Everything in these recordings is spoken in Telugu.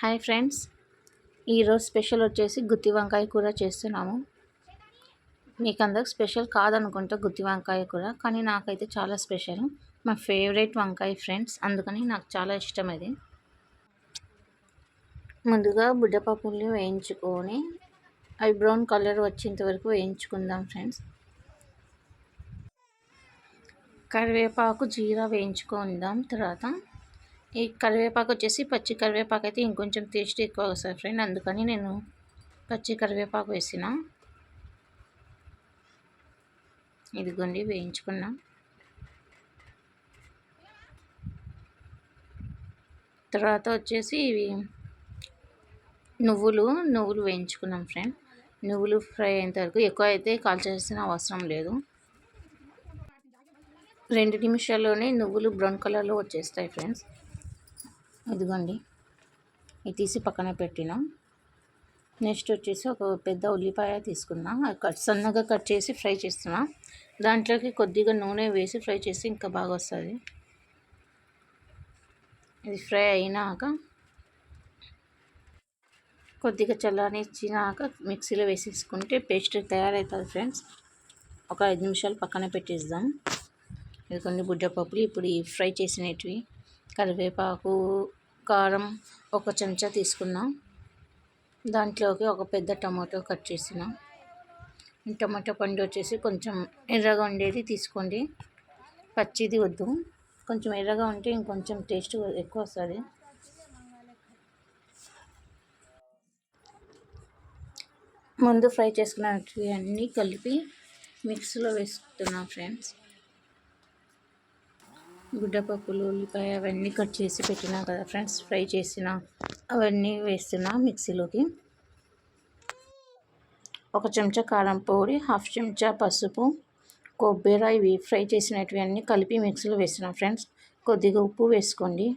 Hi friends. ఈరోజు స్పెషల్ వచ్చేసి గుత్తి వంకాయ కూర చేస్తున్నాము. మీకు అందరికి స్పెషల్ కాదనుకుంటా గుత్తి వంకాయ కూర కానీ నాకైతే చాలా స్పెషల్. మా ఫేవరెట్ వంకాయ ఫ్రెండ్స్ అందుకని నాకు చాలా ఇష్టం అది. ముందుగా బుడ్డపప్పులు వేయించుకొని అవి బ్రౌన్ కలర్ వచ్చేంత వరకు వేయించుకుందాం ఫ్రెండ్స్. కరివేపాకు జీరా వేయించుకుందాం తర్వాత ఈ కరివేపాకు వచ్చేసి పచ్చి కరివేపాకు అయితే ఇంకొంచెం టేస్ట్ ఎక్కువ వస్తుంది ఫ్రెండ్ అందుకని నేను పచ్చి కరివేపాకు వేసిన. ఇదిగోండి వేయించుకున్నా. తర్వాత వచ్చేసి ఇవి నువ్వులు నువ్వులు వేయించుకున్నాం ఫ్రెండ్. నువ్వులు ఫ్రై అయ్యేంత వరకు ఎక్కువ అయితే కాల్చేసిన అవసరం లేదు. రెండు నిమిషాల్లోనే నువ్వులు బ్రౌన్ కలర్లో వచ్చేస్తాయి ఫ్రెండ్స్. ఇదిగోండి. ఇది తీసి పక్కన పెట్టిన. నెక్స్ట్ వచ్చేసి ఒక పెద్ద ఉల్లిపాయ తీసుకున్నా. కట్ సన్నగా కట్ చేసి ఫ్రై చేస్తున్నా. దాంట్లోకి కొద్దిగా నూనె వేసి ఫ్రై చేసి ఇంకా బాగా వస్తుంది. ఇది ఫ్రై అయినాక కొద్దిగా చల్లనిచ్చినాక మిక్సీలో వేసేసుకుంటే పేస్ట్ తయారవుతుంది ఫ్రెండ్స్. ఒక ఐదు నిమిషాలు పక్కన పెట్టేద్దాం. ఇది కొన్ని బుడ్డపప్పులు. ఇప్పుడు ఫ్రై చేసినవి కరివేపాకు కారం ఒక చెంచా తీసుకున్నా. దాంట్లోకి ఒక పెద్ద టమాటో కట్ చేసిన. టమాటో పండు వచ్చేసి కొంచెం ఎర్రగా ఉండేది తీసుకోండి. పచ్చిది వద్దు. కొంచెం ఎర్రగా ఉంటే ఇంకొంచెం టేస్ట్ ఎక్కువ వస్తుంది. ముందు ఫ్రై చేసుకున్నవి అన్నీ కలిపి మిక్సీలో వేసుకుంటున్నాం ఫ్రెండ్స్. గుడ్డపప్పులు ఉల్లిపాయ అవన్నీ కట్ చేసి పెట్టినా కదా ఫ్రెండ్స్ ఫ్రై చేసిన అవన్నీ వేస్తున్నా మిక్సీలోకి. ఒక చెంచా కారం పొడి హాఫ్ చెంచా పసుపు కొబ్బరి ఇవి ఫ్రై చేసినవి అన్నీ కలిపి మిక్సీలో వేస్తున్నాం ఫ్రెండ్స్. కొద్దిగా ఉప్పు వేసుకోండి.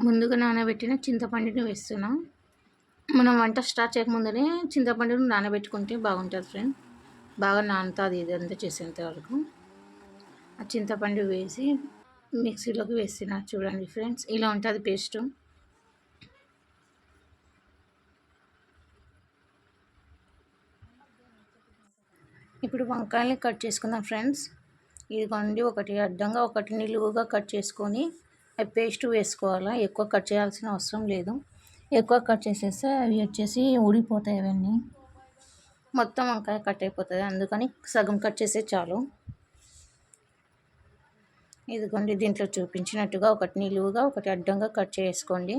ముందుగా నానబెట్టిన చింతపండుని వేస్తున్నాం. మనం వంట స్టార్ట్ చేయకముందనే చింతపండుని నానబెట్టుకుంటే బాగుంటుంది ఫ్రెండ్స్ బాగా నానుతుంది ఇదంతా చేసేంత వరకు. ఆ చింతపండు వేసి మిక్సీలోకి వేసిన చూడండి ఫ్రెండ్స్. ఇలా ఉంటుంది పేస్ట్. ఇప్పుడు వంకాయల్ని కట్ చేసుకుందాం ఫ్రెండ్స్. ఇదిగోండి ఒకటి అడ్డంగా ఒకటి నిలువుగా కట్ చేసుకొని అవి పేస్ట్ వేసుకోవాలా? ఎక్కువ కట్ చేయాల్సిన అవసరం లేదు. ఎక్కువ కట్ చేసేస్తే అవి వచ్చేసి ఊడిపోతాయి అవన్నీ. మొత్తం వంకాయ కట్ అయిపోతుంది. అందుకని సగం కట్ చేసే చాలు. ఇదిగోండి దీంట్లో చూపించినట్టుగా ఒకటి నిలువుగా ఒకటి అడ్డంగా కట్ చేసుకోండి.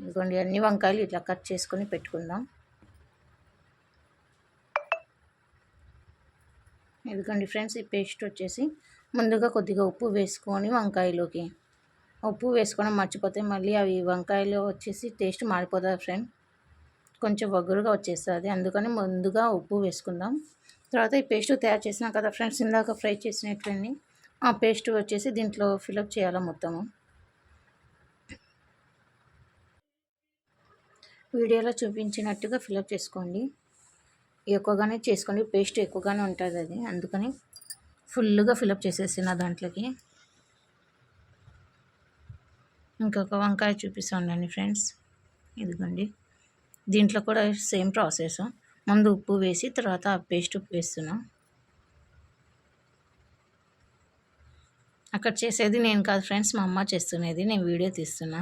ఇదిగోండి అన్ని వంకాయలు ఇట్లా కట్ చేసుకొని పెట్టుకుందాం. ఇదిగోండి ఫ్రెండ్స్ ఈ పేస్ట్ వచ్చేసి ముందుగా కొద్దిగా ఉప్పు వేసుకొని వంకాయలోకి. ఉప్పు వేసుకోవడం మర్చిపోతే మళ్ళీ అవి వంకాయలు వచ్చేసి టేస్ట్ మారిపోతుంది ఫ్రెండ్? కొంచెం వగురుగా వచ్చేస్తుంది. అందుకని ముందుగా ఉప్పు వేసుకుందాం. తర్వాత ఈ పేస్ట్ తయారు చేసినాం కదా ఫ్రెండ్స్ ఇందాక ఫ్రై చేసినటువంటి ఆ పేస్ట్ వచ్చేసి దీంట్లో ఫిలప్ చేయాలి మొత్తము. వీడియోలో చూపించినట్టుగా ఫిలప్ చేసుకోండి. ఎక్కువగానే చేసుకోండి. పేస్ట్ ఎక్కువగానే ఉంటుంది అది. అందుకని ఫుల్గా ఫిలప్ చేసేసిన దాంట్లోకి. ఇంకొక వంకాయ చూపిస్తూ ఉండండి ఫ్రెండ్స్. ఇదిగోండి. దీంట్లో కూడా సేమ్ ప్రాసెస్. ముందు ఉప్పు వేసి తర్వాత పేస్ట్ ఉప్పు వేస్తున్నాం. అక్కడ చేసేది నేను కాదు ఫ్రెండ్స్ మా అమ్మ చేస్తున్నది. నేను వీడియో తీస్తున్నా.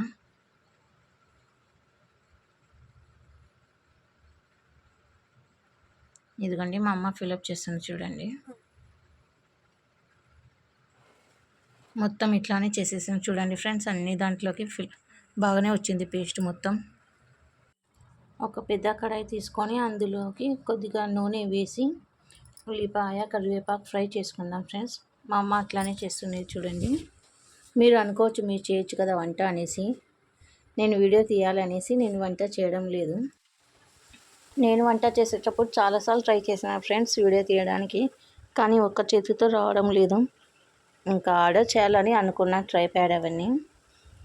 ఇదిగోండి మా అమ్మ ఫిలప్ చేస్తుంది చూడండి. మొత్తం ఇట్లానే చేసేసాం చూడండి ఫ్రెండ్స్ అన్ని దాంట్లోకి ఫిల్ బాగానే వచ్చింది పేస్ట్ మొత్తం. ఒక పెద్ద కడాయి తీసుకొని అందులోకి కొద్దిగా నూనె వేసి ఉల్లిపాయ కరివేపాకు ఫ్రై చేసుకుందాం ఫ్రెండ్స్. మా అమ్మ అట్లానే చేస్తున్నది చూడండి. మీరు అనుకోవచ్చు మీరు చేయొచ్చు కదా వంట అనేసి. నేను వీడియో తీయాలనేసి నేను వంట చేయడం లేదు. నేను వంట చేసేటప్పుడు చాలాసార్లు ట్రై చేసిన ఫ్రెండ్స్ వీడియో తీయడానికి కానీ ఒక్క చేతితో రావడం లేదు. ఇంకా ఆర్డర్ చేయాలని అనుకున్న ట్రై ప్యాడ్ అవన్నీ.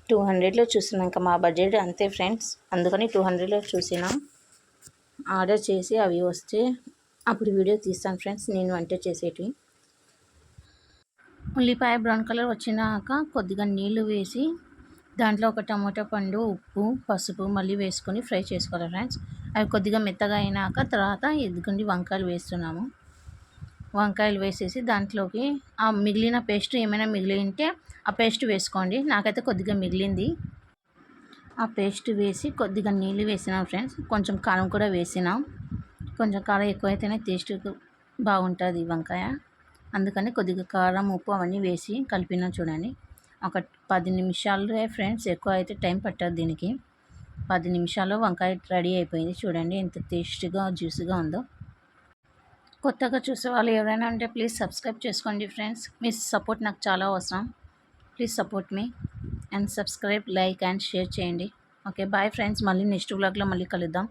టూ హండ్రెడ్లో చూసినాక మా బడ్జెట్ అంతే ఫ్రెండ్స్. అందుకని టూ హండ్రెడ్లో చూసిన. ఆర్డర్ చేసి అవి వస్తే అప్పుడు వీడియో తీస్తాను ఫ్రెండ్స్. నేను వంట చేసేటివి. ఉల్లిపాయ బ్రౌన్ కలర్ వచ్చినాక కొద్దిగా నీళ్ళు వేసి దాంట్లో ఒక టమాటా పండు ఉప్పు పసుపు మళ్ళీ వేసుకొని ఫ్రై చేసుకోవాలి ఫ్రెండ్స్. అవి కొద్దిగా మెత్తగా అయినాక తర్వాత ఎదుగుండి వంకాయలు వేస్తున్నాము. వంకాయలు వేసేసి దాంట్లోకి ఆ మిగిలిన పేస్ట్ ఏమైనా మిగిలి ఉంటే ఆ పేస్ట్ వేసుకోండి. నాకైతే కొద్దిగా మిగిలింది. ఆ పేస్ట్ వేసి కొద్దిగా నీళ్ళు వేసినాం ఫ్రెండ్స్ కొంచెం కారం కూడా వేసినాం. కొంచెం కారం ఎక్కువైతేనే టేస్ట్ బాగుంటుంది వంకాయ. అందుకని కొద్దిగా కారం ఉప్పు అవన్నీ వేసి కలిపినా చూడండి. ఒక పది నిమిషాలు ఫ్రెండ్స్ ఎక్కువ అయితే టైం పట్టదు దీనికి. పది నిమిషాల్లో వంకాయ రెడీ అయిపోయింది చూడండి ఎంత టేస్ట్గా జ్యూసీగా ఉందో. కొత్తగా చూసే వాళ్ళు ఎవరైనా ఉంటే ప్లీజ్ సబ్స్క్రైబ్ చేసుకోండి ఫ్రెండ్స్ మీ సపోర్ట్ నాకు చాలా అవసరం. Please support me and subscribe like and share చేయండి. ఓకే బాయ్ ఫ్రెండ్స్ మళ్ళీ నెక్స్ట్ వ్లాగ్లో మళ్ళీ కలుద్దాం.